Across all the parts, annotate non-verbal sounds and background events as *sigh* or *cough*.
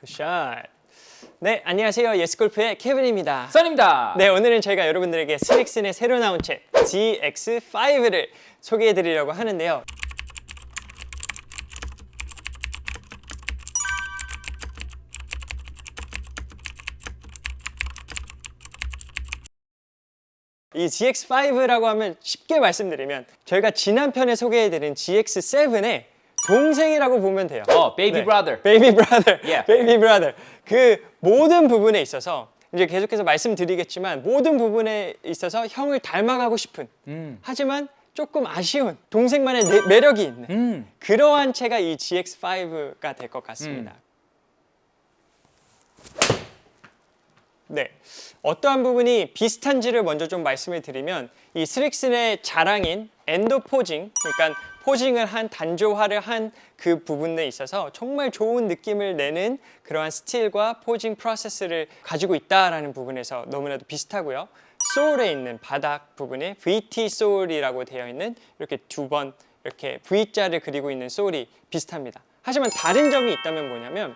굿샷. 네, 안녕하세요. 예스골프의 케빈입니다. 선입니다. 네, 오늘은 저희가 여러분들에게 스릭슨의 새로 나온 책 GX5를 소개해 드리려고 하는데요. 이 GX5라고 하면 쉽게 말씀드리면 저희가 지난 편에 소개해 드린 GX7의 동생이라고 보면 돼요. 어, 베이비 브라더. 베이비 브라더. Yeah. 베이비 브라더. 그 모든 부분에 있어서 이제 계속해서 말씀드리겠지만 모든 부분에 있어서 형을 닮아가고 싶은 음. 하지만 조금 아쉬운 동생만의 내- 매력이 있는 음. 그러한 채가 이 GX5가 될 것 같습니다. 네. 어떠한 부분이 비슷한지를 먼저 좀 말씀을 드리면 이 스릭슨의 자랑인 엔도 포징, 그러니까 포징을 한 단조화를 한 그 부분에 있어서 정말 좋은 느낌을 내는 그러한 스틸과 포징 프로세스를 가지고 있다라는 부분에서 너무나도 비슷하고요. 소울에 있는 바닥 부분에 VT 소울이라고 되어 있는 이렇게 두 번 이렇게 V자를 그리고 있는 소울이 비슷합니다. 하지만 다른 점이 있다면 뭐냐면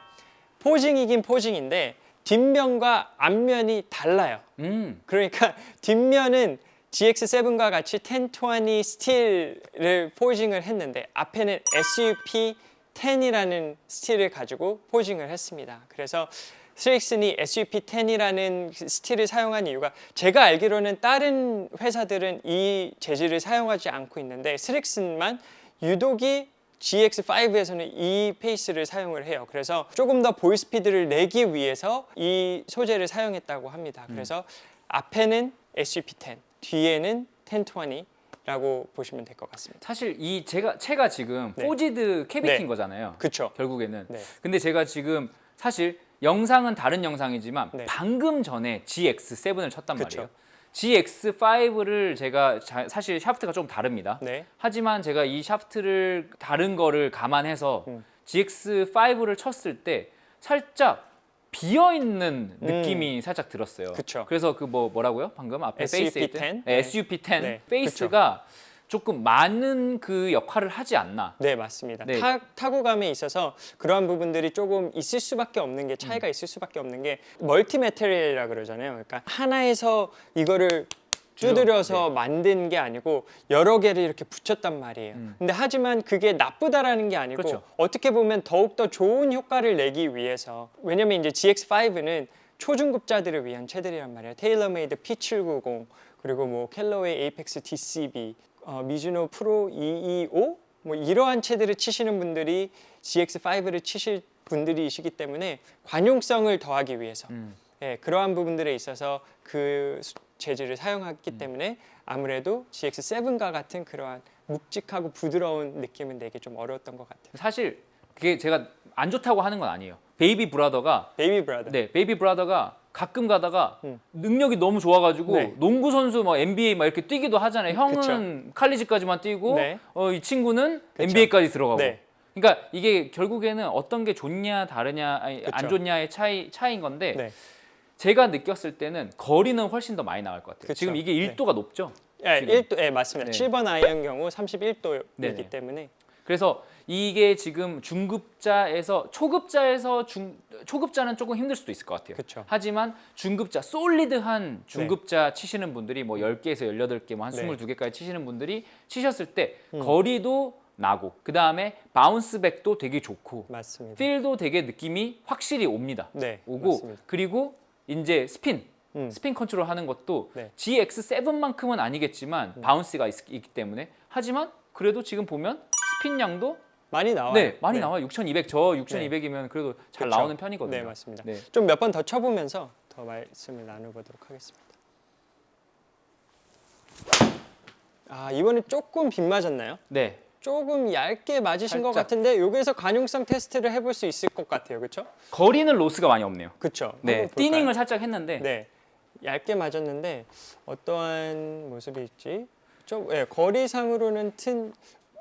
포징이긴 포징인데 뒷면과 앞면이 달라요. 음. 그러니까 *laughs* 뒷면은 GX7과 같이 1020 스틸을 포징을 했는데 앞에는 SUP 10이라는 스틸을 가지고 포징을 했습니다. 그래서 스릭슨이 SUP 10이라는 스틸을 사용한 이유가 제가 알기로는 다른 회사들은 이 재질을 사용하지 않고 있는데 스릭슨만 유독이 GX5에서는 이 페이스를 사용을 해요. 그래서 조금 더볼 스피드를 내기 위해서 이 소재를 사용했다고 합니다. 그래서 앞에는 SUP10, 뒤에는 1020라고 보시면 될 것 같습니다. 사실 이 제가 채가 지금 네. 포지드 캐비티인 네. 거잖아요. 그쵸? 결국에는. 네. 근데 제가 지금 사실 영상은 다른 영상이지만 네. 방금 전에 GX7을 쳤단 그쵸. 말이에요. GX5를 제가 자- 사실 샤프트가 좀 다릅니다. 네. 하지만 제가 이 샤프트를 다른 거를 감안해서 음. GX5를 쳤을 때 살짝 비어 있는 느낌이 살짝 들었어요. 음. 그쵸. 래서 그 뭐 뭐라고요? 방금 앞에 페이스 SUP10? 네, 네. SUP10 네, 페이스가 조금 많은 그 역할을 하지 않나. 네, 맞습니다. 네. 타, 타구감에 있어서 그러한 부분들이 조금 있을 수밖에 없는 게 음. 차이가 있을 수밖에 없는 게 멀티 메테리얼이라 그러잖아요. 그러니까 하나에서 이거를 두드려서 네. 만든 게 아니고 여러 개를 이렇게 붙였단 말이에요. 음. 근데 하지만 그게 나쁘다라는 게 아니고 그렇죠. 어떻게 보면 더욱 더 좋은 효과를 내기 위해서 왜냐면 이제 GX5는 초중급자들을 위한 채들이란 말이에요. 테일러메이드 P790 그리고 뭐 켈러웨이 에이펙스 DCB, 어, 미즈노 프로 225 뭐 이러한 채들을 치시는 분들이 GX5를 치실 분들이시기 때문에 관용성을 더하기 위해서 음. 예, 그러한 부분들에 있어서 그 수- 재질을 사용했기 때문에 아무래도 GX7과 같은 그러한 묵직하고 부드러운 느낌은 내기 좀 어려웠던 것 같아요. 사실 그게 제가 안 좋다고 하는 건 아니에요. 베이비 브라더가 베이비 브라더. 네, 베이비 브라더가 가끔 가다가 음. 능력이 너무 좋아가지고 네. 농구 선수 뭐 NBA 막 이렇게 뛰기도 하잖아요. 형은 칼리지까지만 뛰고 네. 어, 이 친구는 그쵸. NBA까지 들어가고. 네. 그러니까 이게 결국에는 어떤 게 좋냐 다르냐 아니, 안 그쵸. 좋냐의 차이 차이인 건데 네. 제가 느꼈을 때는 거리는 훨씬 더 많이 나갈 것 같아요. 그쵸. 지금 이게 네. 1도가 높죠. 예, 지금. 1도, 예, 맞습니다. 네. 7번 아이언 경우 31도이기 네네. 때문에 그래서 이게 지금 중급자에서 초급자에서 중 초급자는 조금 힘들 수도 있을 것 같아요. 그쵸. 하지만 중급자 솔리드한 중급자 치시는 분들이 뭐 10개에서 18개 뭐한 네. 22개까지 치시는 분들이 치셨을 때 음. 거리도 나고 그다음에 바운스백도 되게 좋고 맞습니다. 필도 되게 느낌이 확실히 옵니다. 네, 오고 맞습니다. 그리고 이제 스핀 음. 스핀 컨트롤 하는 것도 네. 음. GX7만큼은 아니겠지만 바운스가 있, 기 때문에 하지만 그래도 지금 보면 스핀 양도 많이 나와요. 네 많이 나와요 6,200 저 6,200이면 그래도 잘 그쵸. 나오는 편이거든요. 네, 맞습니다. 네. 좀몇 번 더 쳐보면서 더 말씀을 나눠보도록 하겠습니다. 아 이번엔 조금 빗 맞았나요? 네. 조금 얇게 맞으신 것 살짝. 같은데 여기서 관용성 테스트를 해볼 수 있을 것 같아요, 그렇죠? 거리는 로스가 많이 없네요. 그렇죠. 네, 띠닝을 살짝 했는데 네, 얇게 맞았는데 어떠한 모습이 있지? 좀 예, 거리상으로는 튼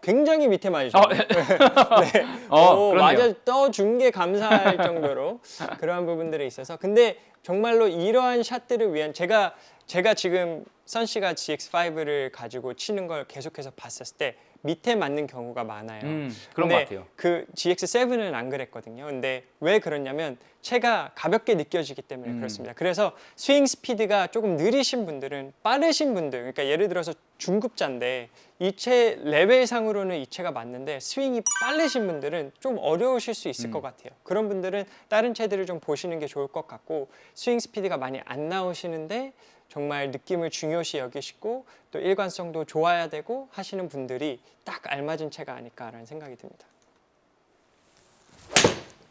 굉장히 밑에 맞으죠. 어, *laughs* 네. *laughs* 어, 오, 그렇네요. 맞아 떠준 게 감사할 정도로 *laughs* 그러한 부분들이 있어서 근데 정말로 이러한 샷들을 위한 제가 제가 지금 선 씨가 GX5를 가지고 치는 걸 계속해서 봤었을 때 밑에 맞는 경우가 많아요. 음, 그런 것 같아요. 그 GX7은 안 그랬거든요. 근데 왜 그러냐면 체가 가볍게 느껴지기 때문에 음. 그렇습니다. 그래서 스윙 스피드가 조금 느리신 분들은 빠르신 분들, 그러니까 예를 들어서 중급자인데 이체 레벨상으로는 이체가 맞는데 스윙이 빠르신 분들은 좀 어려우실 수 있을 음. 것 같아요. 그런 분들은 다른 채들을 좀 보시는 게 좋을 것 같고 스윙 스피드가 많이 안 나오시는데 정말 느낌을 중요시 여기시고 또 일관성도 좋아야 되고 하시는 분들이 딱 알맞은 채가 아닐까라는 생각이 듭니다.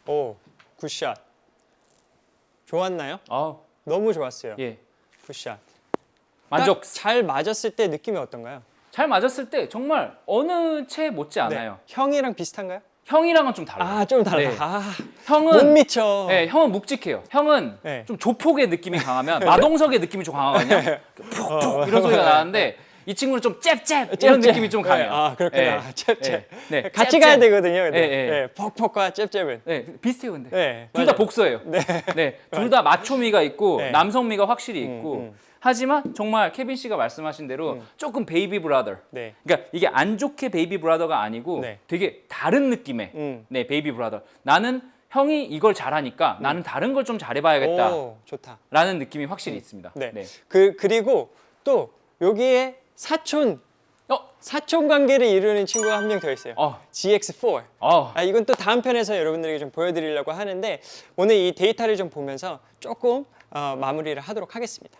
오, 굿샷. 좋았나요? 아, 너무 좋았어요. 예. 굿샷. 만족. 딱잘 맞았을 때 느낌이 어떤가요? 잘 맞았을 때 정말 어느 채 못지 않아요. 네. 형이랑 비슷한가요? 형이랑은 좀 달라요. 아, 좀 달라. 네. 아, 못 형은 미쳐. 네, 형은 묵직해요. 형은 네. 좀 조폭의 느낌이 강하면 마동석의 느낌이 좀 강하거든요. 푹푹 이런 소리가 나는데 이 친구는 좀 잽잽 이런 잽잽. 느낌이 좀 강해요. 네, 아, 그렇구나. 네. 잽잽. 네. 네. 같이 잽잽. 가야 되거든요. 근데. 네, 네. 네, 퍽퍽과 잽잽은. 네, 비슷해요, 근데. 네, 둘다 맞아요. 복서예요. 네, 둘 다 마초미가 있고 네. 남성미가 확실히 있고. 음. 하지만 정말 케빈 씨가 말씀하신 대로 조금 베이비 브라더. 네. 그러니까 이게 안 좋게 베이비 브라더가 아니고 네. 되게 다른 느낌의 음. 네 베이비 브라더. 나는 형이 이걸 잘하니까 나는 다른 걸 좀 잘해봐야겠다라는 오, 좋다. 느낌이 확실히 있습니다. 네. 네. 그 그리고 또 여기에 사촌 어, 사촌 관계를 이루는 친구가 한 명 더 있어요. 어, GX4. 어, 아, 이건 또 다음 편에서 여러분들에게 좀 보여드리려고 하는데 오늘 이 데이터를 좀 보면서 조금 어, 마무리를 하도록 하겠습니다.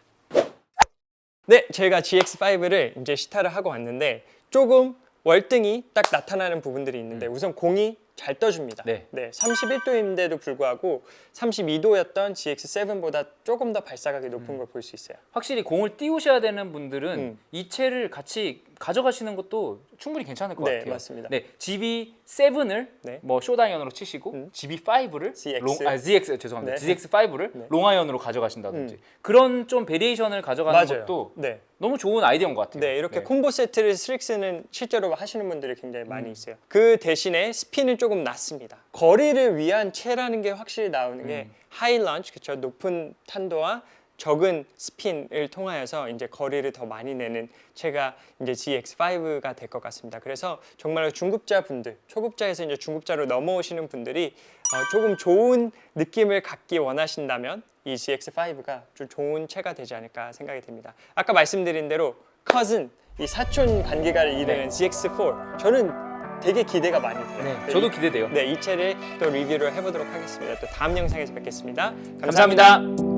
네, 저희가 GX5를 이제 시타를 하고 왔는데 조금 월등히 딱 나타나는 부분들이 있는데 우선 공이 잘 떠줍니다. 네. 31도인데도 불구하고 32도였던 GX7보다 조금 더 발사각이 높은 걸 볼 수 있어요. 확실히 공을 띄우셔야 되는 분들은 음. 이 채를 같이 가져가시는 것도 충분히 괜찮을 것 네, 같아요. 맞습니다. 네, GB7을 네. 뭐 쇼다이언으로 치시고 음. GB5를 ZX. 롱, 아, ZX 죄송합니다. 네. ZX5를 네. 롱아이언으로 가져가신다든지 음. 그런 좀 베리에이션을 가져가는 맞아요. 것도 네. 너무 좋은 아이디어인 것 같아요. 네, 이렇게 콤보 세트를 스릭스는 실제로 하시는 분들이 굉장히 많이 있어요. 그 대신에 스핀은 조금 낮습니다. 거리를 위한 채라는 게 확실히 나오는 게 하이 런치, 그쵸 높은 탄도와 적은 스핀을 통하여서 이제 거리를 더 많이 내는 채가 이제 GX5가 될 것 같습니다. 그래서 정말로 중급자 분들, 초급자에서 이제 중급자로 넘어오시는 분들이 어, 조금 좋은 느낌을 갖기 원하신다면 이 GX5가 좀 좋은 채가 되지 않을까 생각이 듭니다. 아까 말씀드린 대로 cousin 이 사촌 관계가를 이루는 GX4 저는 되게 기대가 많이 돼요. 네, 저도 기대돼요. 네, 이 채를 또 리뷰를 해보도록 하겠습니다. 또 다음 영상에서 뵙겠습니다 감사합니다.